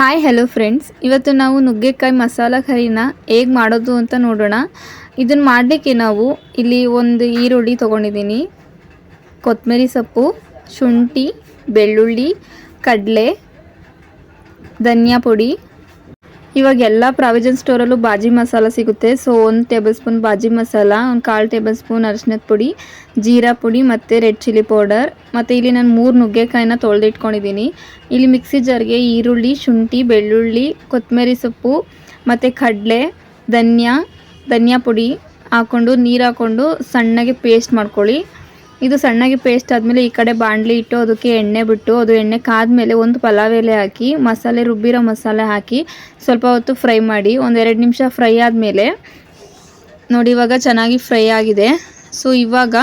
Hi hello friends ಇವತ್ತು ನಾವು ನುಗ್ಗೆಕಾಯಿ ಮಸಾಲ ಕರಿನ ಹೇಗೆ ಮಾಡೋದು ಅಂತ ನೋಡೋಣ. ಇದನ್ನು ಮಾಡಲಿಕ್ಕೆ ನಾವು ಇಲ್ಲಿ ಒಂದು ಈರುಳ್ಳಿ ತೊಗೊಂಡಿದ್ದೀನಿ. ಕೊತ್ತಂಬರಿ ಸೊಪ್ಪು, ಶುಂಠಿ, ಬೆಳ್ಳುಳ್ಳಿ, ಕಡಲೆ, ಧನಿಯಾ ಪುಡಿ ಇವಾಗ ಎಲ್ಲ ಪ್ರಾವಿಜನ್ ಸ್ಟೋರಲ್ಲೂ ಬಾಜಿ ಮಸಾಲ ಸಿಗುತ್ತೆ. ಸೊ ಒಂದು ಟೇಬಲ್ ಸ್ಪೂನ್ ಬಾಜಿ ಮಸಾಲ, ಒಂದು ಕಾಲು ಟೇಬಲ್ ಸ್ಪೂನ್ ಅರಿಶಿನದ ಪುಡಿ, ಜೀರಾ ಪುಡಿ ಮತ್ತು ರೆಡ್ ಚಿಲ್ಲಿ ಪೌಡರ್ ಮತ್ತು ಇಲ್ಲಿ ನಾನು ಮೂರು ನುಗ್ಗೆಕಾಯಿನ ತೊಳೆದಿಟ್ಕೊಂಡಿದ್ದೀನಿ ಇಲ್ಲಿ ಮಿಕ್ಸಿ ಜಾರ್ಗೆ ಈರುಳ್ಳಿ, ಶುಂಠಿ, ಬೆಳ್ಳುಳ್ಳಿ ಕೊತ್ತಂಬರಿ ಸೊಪ್ಪು, ಮತ್ತು ಕಡಲೆ, ಧನ್ಯ, ಧನಿಯಾ ಪುಡಿ ಹಾಕ್ಕೊಂಡು ನೀರು ಹಾಕ್ಕೊಂಡು ಸಣ್ಣಗೆ ಪೇಸ್ಟ್ ಮಾಡ್ಕೊಳ್ಳಿ. ಇದು ಸಣ್ಣಗೆ ಪೇಸ್ಟ್ ಆದಮೇಲೆ ಈ ಕಡೆ ಬಾಣಲಿ ಇಟ್ಟು ಅದಕ್ಕೆ ಎಣ್ಣೆ ಬಿಟ್ಟು ಅದು ಎಣ್ಣೆ ಕಾದ್ಮೇಲೆ ಒಂದು ಪಲಾವ್ ಎಲೆ ಹಾಕಿ, ಮಸಾಲೆ, ರುಬ್ಬಿರೋ ಮಸಾಲೆ ಹಾಕಿ ಸ್ವಲ್ಪ ಹೊತ್ತು ಫ್ರೈ ಮಾಡಿ ಒಂದೆರಡು ನಿಮಿಷ ಫ್ರೈ ಆದಮೇಲೆ ನೋಡಿ ಇವಾಗ ಚೆನ್ನಾಗಿ ಫ್ರೈ ಆಗಿದೆ. ಸೊ ಇವಾಗ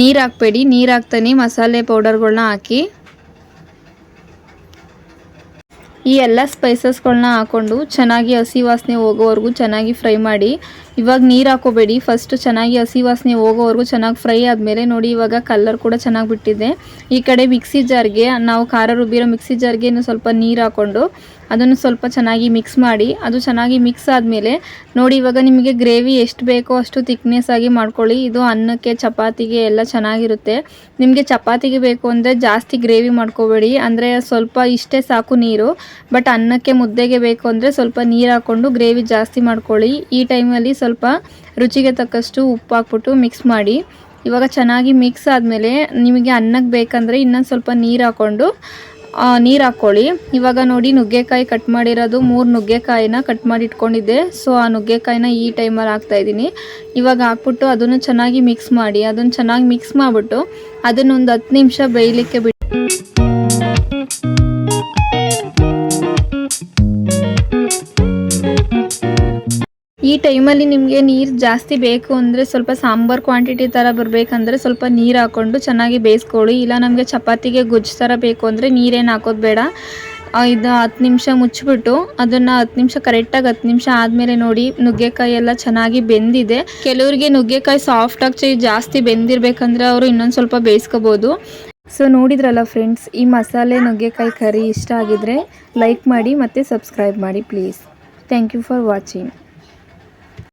ನೀರು ಹಾಕ್ಬೇಡಿ, ನೀರು ಹಾಕ್ತಾನೆ, ಮಸಾಲೆ ಪೌಡರ್ಗಳನ್ನ ಹಾಕಿ. ಈ ಎಲ್ಲ ಸ್ಪೈಸಸ್ಗಳನ್ನ ಹಾಕ್ಕೊಂಡು ಚೆನ್ನಾಗಿ ಹಸಿ ವಾಸನೆ ಹೋಗೋವರೆಗೂ ಚೆನ್ನಾಗಿ ಫ್ರೈ ಮಾಡಿ. ಇವಾಗ ನೀರು ಹಾಕೋಬೇಡಿ. ಫಸ್ಟ್ ಚೆನ್ನಾಗಿ ಹಸಿ ವಾಸನೆ ಹೋಗೋವರೆಗೂ ಚೆನ್ನಾಗಿ ಫ್ರೈ ಆದಮೇಲೆ ನೋಡಿ, ಇವಾಗ ಕಲರ್ ಕೂಡ ಚೆನ್ನಾಗಿ ಬಿಟ್ಟಿದೆ. ಈ ಕಡೆ ಮಿಕ್ಸಿ ಜಾರ್ಗೆ ನಾವು ಖಾರ ರುಬ್ಬಿರೋ ಮಿಕ್ಸಿ ಜಾರ್ಗೆ ಸ್ವಲ್ಪ ನೀರು ಹಾಕ್ಕೊಂಡು ಅದನ್ನು ಸ್ವಲ್ಪ ಚೆನ್ನಾಗಿ ಮಿಕ್ಸ್ ಮಾಡಿ, ಅದು ಚೆನ್ನಾಗಿ ಮಿಕ್ಸ್ ಆದಮೇಲೆ ನೋಡಿ, ಇವಾಗ ನಿಮಗೆ ಗ್ರೇವಿ ಎಷ್ಟು ಬೇಕೋ ಅಷ್ಟು ತಿಕ್ನೆಸ್ ಆಗಿ ಮಾಡ್ಕೊಳ್ಳಿ. ಇದು ಅನ್ನಕ್ಕೆ, ಚಪಾತಿಗೆ ಎಲ್ಲ ಚೆನ್ನಾಗಿರುತ್ತೆ. ನಿಮಗೆ ಚಪಾತಿಗೆ ಬೇಕು ಅಂದರೆ ಜಾಸ್ತಿ ಗ್ರೇವಿ ಮಾಡ್ಕೋಬೇಡಿ. ಅಂದರೆ ಸ್ವಲ್ಪ ಇಷ್ಟೇ ಸಾಕು ನೀರು ಬಟ್ ಅನ್ನಕ್ಕೆ ಮುದ್ದೆಗೆ ಬೇಕು ಅಂದರೆ ಸ್ವಲ್ಪ ನೀರು ಹಾಕ್ಕೊಂಡು ಗ್ರೇವಿ ಜಾಸ್ತಿ ಮಾಡ್ಕೊಳ್ಳಿ. ಈ ಟೈಮಲ್ಲಿ ಸ್ವಲ್ಪ ರುಚಿಗೆ ತಕ್ಕಷ್ಟು ಉಪ್ಪು ಹಾಕ್ಬಿಟ್ಟು ಮಿಕ್ಸ್ ಮಾಡಿ. ಇವಾಗ ಚೆನ್ನಾಗಿ ಮಿಕ್ಸ್ ಆದಮೇಲೆ ನಿಮಗೆ ಅನ್ನಕ್ಕೆ ಬೇಕಂದರೆ ಇನ್ನೊಂದು ಸ್ವಲ್ಪ ನೀರು ಹಾಕ್ಕೊಂಡು ನೀರು ಹಾಕ್ಕೊಳ್ಳಿ. ಇವಾಗ ನೋಡಿ ನುಗ್ಗೆಕಾಯಿ ಕಟ್ ಮಾಡಿರೋದು ಮೂರು ನುಗ್ಗೆಕಾಯಿನ ಕಟ್ ಮಾಡಿ ಇಟ್ಕೊಂಡಿದ್ದೆ ಸೊ ಆ ನುಗ್ಗೆಕಾಯಿನ ಈ ಟೈಮಲ್ಲಿ ಹಾಕ್ತಾಯಿದ್ದೀನಿ ಇವಾಗ ಹಾಕ್ಬಿಟ್ಟು ಅದನ್ನು ಚೆನ್ನಾಗಿ ಮಿಕ್ಸ್ ಮಾಡಿ. ಅದನ್ನು ಚೆನ್ನಾಗಿ ಮಿಕ್ಸ್ ಮಾಡಿಬಿಟ್ಟು ಅದನ್ನೊಂದು ಹತ್ತು ನಿಮಿಷ ಬೇಯಲಿಕ್ಕೆ ಬಿಟ್ಟು ಈ ಟೈಮಲ್ಲಿ ನಿಮಗೆ ನೀರು ಜಾಸ್ತಿ ಬೇಕು ಅಂದರೆ ಸ್ವಲ್ಪ ಸಾಂಬಾರು ಕ್ವಾಂಟಿಟಿ ಥರ ಬರಬೇಕಂದ್ರೆ ಸ್ವಲ್ಪ ನೀರು ಹಾಕ್ಕೊಂಡು ಚೆನ್ನಾಗಿ ಬೇಯಿಸ್ಕೊಳ್ಳಿ. ಇಲ್ಲ ನಮಗೆ ಚಪಾತಿಗೆ ಗುಜ್ಜು ಥರ ಬೇಕು ಅಂದರೆ ನೀರೇನು ಹಾಕೋದು ಬೇಡ. ಇದು ಹತ್ತು ನಿಮಿಷ ಮುಚ್ಚಿಬಿಟ್ಟು ಅದನ್ನು ಹತ್ತು ನಿಮಿಷ ಕರೆಕ್ಟಾಗಿ ಹತ್ತು ನಿಮಿಷ ಆದಮೇಲೆ ನೋಡಿ, ನುಗ್ಗೆಕಾಯಿ ಎಲ್ಲ ಚೆನ್ನಾಗಿ ಬೆಂದಿದೆ. ಕೆಲವರಿಗೆ ನುಗ್ಗೆಕಾಯಿ ಸಾಫ್ಟಾಗಿ ಜಾಸ್ತಿ ಬೆಂದಿರಬೇಕಂದ್ರೆ ಅವರು ಇನ್ನೊಂದು ಸ್ವಲ್ಪ ಬೇಯಿಸ್ಕೋಬೋದು. ಸೊ ನೋಡಿದ್ರಲ್ಲ ಫ್ರೆಂಡ್ಸ್ ಈ ಮಸಾಲೆ ನುಗ್ಗೆಕಾಯಿ ಕರಿ ಇಷ್ಟ ಆಗಿದ್ರೆ ಲೈಕ್ ಮಾಡಿ ಮತ್ತು ಸಬ್ಸ್ಕ್ರೈಬ್ ಮಾಡಿ please thank you for watching